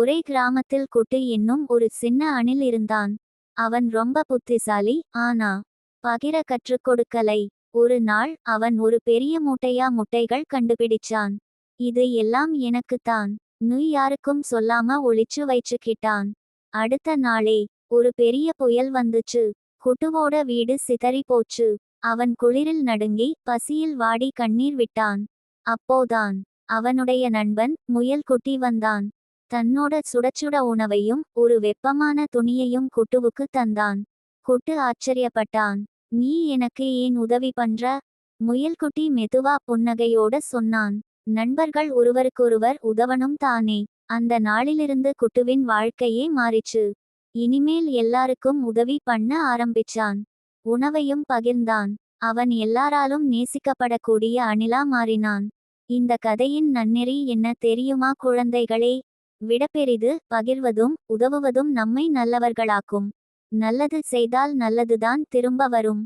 ஒரே கிராமத்தில் குட்டு என்னும் ஒரு சின்ன அணில் இருந்தான். அவன் ரொம்ப புத்திசாலி ஆனா பகிர கற்றுக் கொடுக்கலை. ஒரு நாள் அவன் ஒரு பெரிய மூட்டையா முட்டைகள் கண்டுபிடிச்சான். இது எல்லாம் எனக்குத்தான். நீ யாருக்கும் சொல்லாம ஒளிச்சு வைச்சுக்கிட்டான் அடுத்த நாளே ஒரு பெரிய புயல் வந்துச்சு. குட்டுவோட வீடு சிதறி போச்சு. அவன் குளிரில் நடுங்கி பசியில் வாடி கண்ணீர் விட்டான். அப்போதான் அவனுடைய நண்பன் முயல் குட்டி வந்தான். தன்னோட சுடச்சுட உணவையும் ஒரு வெப்பமான துணியையும் குட்டுவுக்கு தந்தான். குட்டு ஆச்சரியப்பட்டான். நீ எனக்கு ஏன் உதவி பண்ற? முயல்குட்டி மெதுவா புன்னகையோட சொன்னான். நண்பர்கள் ஒருவருக்கொருவர் உதவனும் தானே. அந்த நாளிலிருந்து குட்டுவின் வாழ்க்கையே மாறிச்சு. இனிமேல் எல்லாருக்கும் உதவி பண்ண ஆரம்பிச்சான். உணவையும் பகிர்ந்தான். அவன் எல்லாராலும் நேசிக்கப்படக்கூடிய அணிலா மாறினான். இந்த கதையின் நன்னெறி என்ன தெரியுமா குழந்தைகளே? விடப்பெரிது பகிர்வதும் உதவுவதும் நம்மை நல்லவர்களாக்கும். நல்லது செய்தால் நல்லதுதான் திரும்ப வரும்.